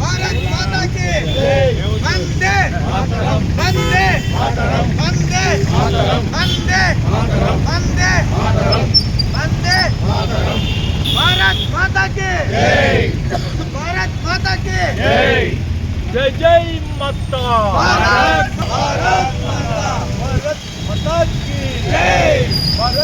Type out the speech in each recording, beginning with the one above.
భారత్ మాతాకి వందే వందే వందే వందే వందే వందే భారత్ మాతాకి భారత్ మాతాకి జై. జై మాతా. భారత్ భారత్ జై. భారత్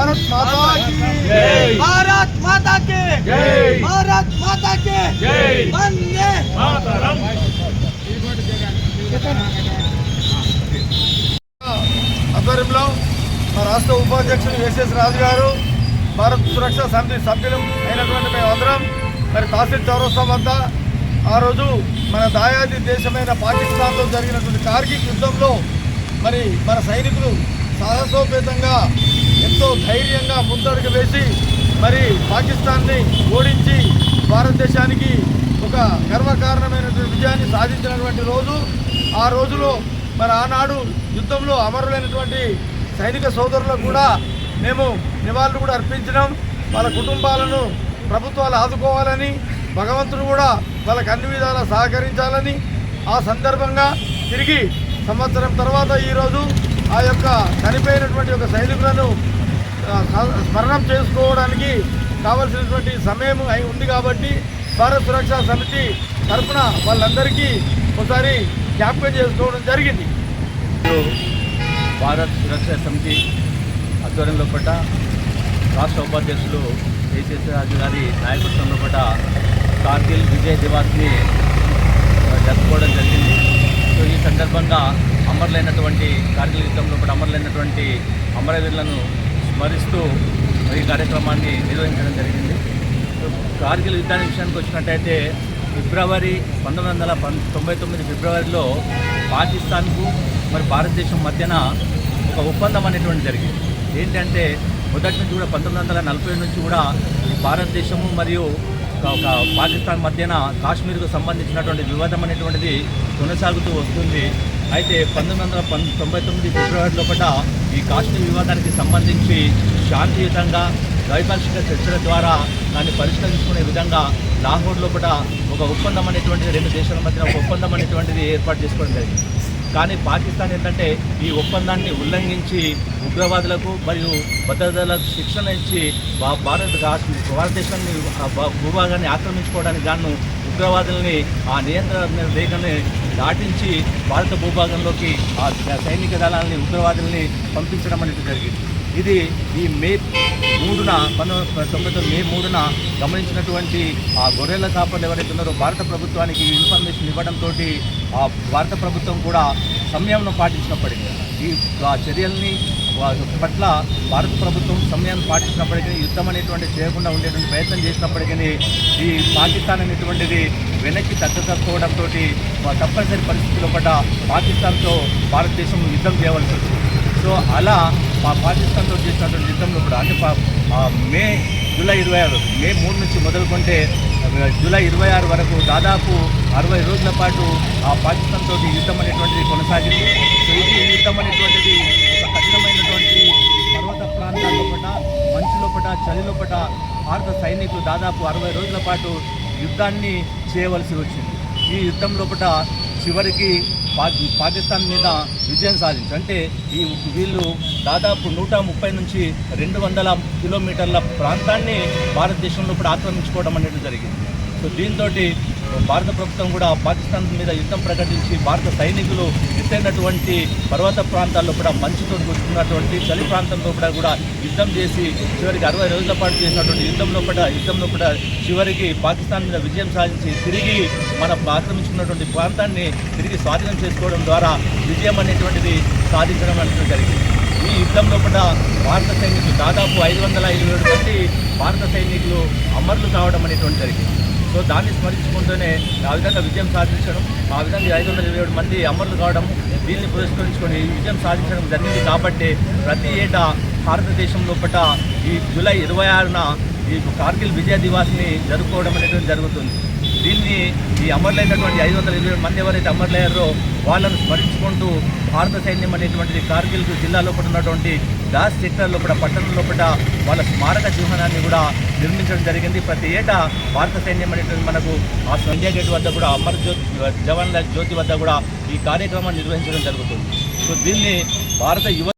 భారత్ మాతా భారత్ మాతా భారత్ మాతా వందే ఆధ్వర్యంలో మా రాష్ట్ర ఉపాధ్యక్షులు ఎస్ఎస్ రాజు గారు భారత్ సురక్ష సమితి సభ్యులు అయినటువంటి మేమందరం మరి తహసీల్ చౌరస్తా వద్ద ఆ రోజు మన దాయాది దేశమైన పాకిస్తాన్లో జరిగినటువంటి కార్గిల్ యుద్ధంలో మరి మన సైనికులు సాహసోపేతంగా ఎంతో ధైర్యంగా ముందడుగు వేసి మరి పాకిస్తాన్ని ఓడించి భారతదేశానికి ఒక గర్వకారణమైనటువంటి విజయాన్ని సాధించినటువంటి రోజు. ఆ రోజులో మరి ఆనాడు యుద్ధంలో అమరులైనటువంటి సైనిక సోదరులకు కూడా మేము నివాళులు కూడా అర్పించడం వాళ్ళ కుటుంబాలను ప్రభుత్వాలు ఆదుకోవాలని భగవంతుడు కూడా వాళ్ళకు అన్ని విధాలా సహకరించాలని. ఆ సందర్భంగా తిరిగి సంవత్సరం తర్వాత ఈరోజు ఆ యొక్క చనిపోయినటువంటి ఒక సైనికులను స్మరణం చేసుకోవడానికి కావలసినటువంటి సమయం అయి ఉంది కాబట్టి భారత సురక్షా సమితి తరఫున వాళ్ళందరికీ ఒకసారి జ్ఞాపకం చేసుకోవడం జరిగింది. భారత్ సురక్షా సమితి ఆధ్వర్యంలో పట్ట రాష్ట్ర ఉపాధ్యక్షులు కేసీఎస్ రాజు గారి నాయకత్వంలో పట్ట కార్గిల్ విజయ్ దివాస్ని జరుపుకోవడం జరిగింది. సో ఈ సందర్భంగా అమరులైనటువంటి కార్గిల్ యుద్ధంలో పట్ల అమరులైనటువంటి అమరవీరులను స్మరిస్తూ ఈ కార్యక్రమాన్ని నిర్వహించడం జరిగింది. కార్గిల్ యుద్ధాన్ని విషయానికి వచ్చినట్టయితే ఫిబ్రవరి పంతొమ్మిది వందల తొంభై తొమ్మిది ఫిబ్రవరిలో పాకిస్తాన్కు మరి భారతదేశం మధ్యన ఒక ఒప్పందం అనేటువంటి జరిగింది. ఏంటంటే మొదటి నుంచి కూడా పంతొమ్మిది వందల నలభై నుంచి కూడా భారతదేశము మరియు ఒక పాకిస్తాన్ మధ్యన కాశ్మీర్కు సంబంధించినటువంటి వివాదం అనేటువంటిది కొనసాగుతూ వస్తుంది. అయితే పంతొమ్మిది వందల పం తొంభై తొమ్మిది ఫిబ్రవరి లోపల ఈ కాశ్మీర్ వివాదానికి సంబంధించి శాంతియుతంగా ద్వైపాక్షిక చర్చల ద్వారా దాన్ని పరిష్కరించుకునే విధంగా లాహోర్ లోపల ఒక ఒప్పందం అనేటువంటిది రెండు దేశాల మధ్య ఒక ఒప్పందం అనేటువంటిది ఏర్పాటు చేసుకోవడం జరిగింది. కానీ పాకిస్తాన్ ఏంటంటే ఈ ఒప్పందాన్ని ఉల్లంఘించి ఉగ్రవాదులకు మరియు భద్రతలకు శిక్షణ ఇచ్చి భా- భారత భారతదేశాన్ని భూభాగాన్ని ఆక్రమించుకోవడానికి గాను ఉగ్రవాదుల్ని ఆ నియంత్రణ రేఖని దాటించి భారత భూభాగంలోకి ఆ సైనిక దళాలని ఉగ్రవాదుల్ని పంపించడం అనేది జరిగింది. ఇది ఈ మే మూడున పంతొమ్మిది తొంభై తొమ్మిది మే మూడున గమనించినటువంటి ఆ గొర్రెల కాపర్లు ఎవరైతే ఉన్నారో భారత ప్రభుత్వానికి ఇన్ఫర్మేషన్ ఇవ్వడంతో ఆ భారత ప్రభుత్వం కూడా సంయమనం పాటించినప్పటికీ ఈ ఆ చర్యల్ని పట్ల భారత ప్రభుత్వం సమయాన్ని పాటించినప్పటికీ యుద్ధం అనేటువంటి చేయకుండా ఉండేటువంటి ప్రయత్నం చేసినప్పటికీ ఈ పాకిస్తాన్ అనేటువంటిది వెనక్కి తగ్గకపోవడంతో తప్పనిసరి పరిస్థితుల్లో పట్ల పాకిస్తాన్తో భారతదేశం యుద్ధం చేయవలసి వచ్చింది. సో అలా మా పాకిస్తాన్తో చేసినటువంటి యుద్ధంలో కూడా అంటే మే జూలై ఇరవై ఆరు మే మూడు నుంచి మొదలుకుంటే జూలై ఇరవై ఆరు వరకు దాదాపు అరవై రోజుల పాటు ఆ పాకిస్తాన్ తోటి యుద్ధం అనేటువంటిది కొనసాగింది. సో ఇది యుద్ధం అనేటువంటిది పర్వత లోపట మంచు లోపట చలి లోపట భారత సైనికులు దాదాపు అరవై రోజుల పాటు యుద్ధాన్ని చేయవలసి వచ్చింది. ఈ యుద్ధం లోపల చివరికి పా- పాకిస్తాన్ మీద విజయం సాధించారు అంటే ఈ వీళ్ళు దాదాపు నూట ముప్పై నుంచి రెండు వందల కిలోమీటర్ల ప్రాంతాన్ని భారతదేశంలో ఇప్పుడు ఆక్రమించుకోవడం అనేది జరిగింది. సో దీంతో భారత ప్రభుత్వం కూడా పాకిస్తాన్ మీద యుద్ధం ప్రకటించి భారత సైనికులు ఎత్తైనటువంటి పర్వత ప్రాంతాల్లో కూడా మంచుతో కూర్చున్నటువంటి చలి ప్రాంతంలో కూడా కూడా యుద్ధం చేసి చివరికి అరవై రోజుల పాటు చేసినటువంటి యుద్ధంలో కూడా యుద్ధంలో కూడా చివరికి పాకిస్తాన్ మీద విజయం సాధించి తిరిగి మన ఆక్రమించుకున్నటువంటి ప్రాంతాన్ని తిరిగి స్వాధీనం చేసుకోవడం ద్వారా విజయం అనేటువంటిది సాధించడం అనేది జరిగింది. ఈ యుద్ధంలో కూడా భారత సైనికులు దాదాపు ఐదు వందల ఇరవై ఏడు మంది భారత సైనికులు అమరులు కావడం అనేటువంటి జరిగింది. సో దాన్ని స్మరించుకుంటూనే ఆ విధంగా విజయం సాధించడం ఆ విధంగా ఐదు వందల ఇరవై ఏడు మంది అమరులు కావడం దీన్ని పురస్కరించుకొని ఈ విజయం సాధించడం జరిగింది కాబట్టి ప్రతి ఏటా భారతదేశం లోపల ఈ జూలై ఇరవై ఆరున ఈ కార్గిల్ విజయ దివాస్ని జరుపుకోవడం అనేటువంటి జరుగుతుంది. దీన్ని ఈ అమరులైనటువంటి ఐదు వందల ఇరవై మంది ఎవరైతే అమరులయ్యారో వాళ్ళను స్మరించుకుంటూ భారత సైన్యం అనేటువంటిది కార్గిల్ జిల్లా లోపల ఉన్నటువంటి దాస్ సెక్టర్ లోపల పట్టణం లోపల వాళ్ళ స్మారక చిహ్నాన్ని కూడా నిర్మించడం జరిగింది. ప్రతి ఏటా భారత సైన్యం అనేటువంటి మనకు ఆ ఇండియా గేట్ వద్ద కూడా అమర్ జ్యోతి జవాన్ల జ్యోతి వద్ద కూడా ఈ కార్యక్రమాన్ని నిర్వహించడం జరుగుతుంది. సో దీన్ని భారత యువ